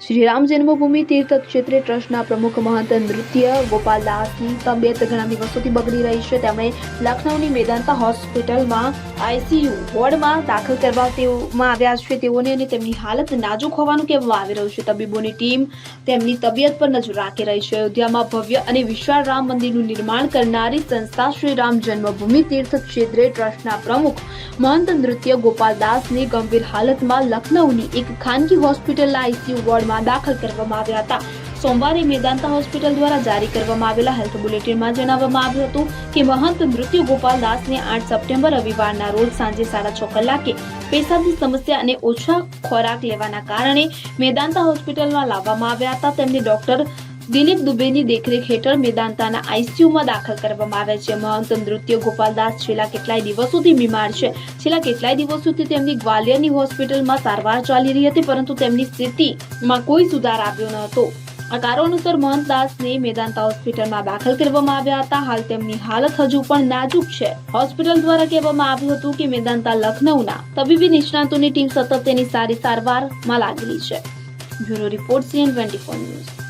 શ્રીરામ જન્મભૂમિ તીર્થ ક્ષેત્રે ટ્રસ્ટના પ્રમુખ મહંત નૃત્ય ગોપાલદાસની તબિયત ઘણા દિવસોથી બગડી રહી છે. તેમણે લખનૌની મેદાંતા હોસ્પિટલમાં આઈસીયુ વોર્ડમાં દાખલ કરવા તેઓમાં આવ્યા છે. તેઓને અને તેમની હાલત નાજુક હોવાનું કહેવામાં આવી રહ્યું છે. તબીબોની ટીમ તેમની તબિયત પર નજર રાખી રહી છે. અયોધ્યામાં ભવ્ય અને વિશાળ રામ મંદિરનું નિર્માણ કરનારી સંસ્થા શ્રી રામ જન્મભૂમિ તીર્થ ક્ષેત્રે ટ્રસ્ટના પ્રમુખ મહંત નૃત્ય ગોપાલ દાસની ગંભીર હાલતમાં લખનૌની એક ખાનગી હોસ્પિટલના આઈસીયુ વોર્ડમાં દાખલ કરવામાં આવ્યા હતા. સોમવારે મેદાંતા હોસ્પિટલ દ્વારા જારી કરવામાં આવેલા હેલ્થ બુલેટિનમાં જણાવવામાં આવ્યું હતું કે મહંત મૃત્યુ ગોપાલ દાસને આઠ સપ્ટેમ્બર રવિવારના રોજ સાંજે સાડા છ કલાકે પેશાબની સમસ્યા અને ઓછા ખોરાક લેવાના કારણે મેદાંતા હોસ્પિટલમાં લાવવામાં આવ્યા હતા. તેમને ડોક્ટર દિલીપ દુબેની દેખરેખ હેઠળ મેદાંતાના આઈસીયુમાં દાખલ કરવામાં આવ્યા છે. મહંત નૃત્ય ગોપાલદાસ છેલ્લા કેટલાય દિવસોથી બીમાર છે. છેલ્લા કેટલાય દિવસોથી તેમની ગ્વાલિયરની હોસ્પિટલમાં સારવાર ચાલી રહી હતી, પરંતુ તેમની સ્થિતિમાં કોઈ સુધાર આવ્યો ન હતો. આ કારણોસર મહંત દાસને મેદાંતા હોસ્પિટલમાં દાખલ કરવામાં આવ્યા હતા. હાલ તેમની હાલત હજુ પણ નાજુક છે. હોસ્પિટલ દ્વારા કહેવામાં આવ્યું હતું કે મેદાંતા લખનૌના તબીબી નિષ્ણાતોની ટીમ સતત તેની સારી સારવારમાં લાગેલી છે. Bureau report CN twenty news.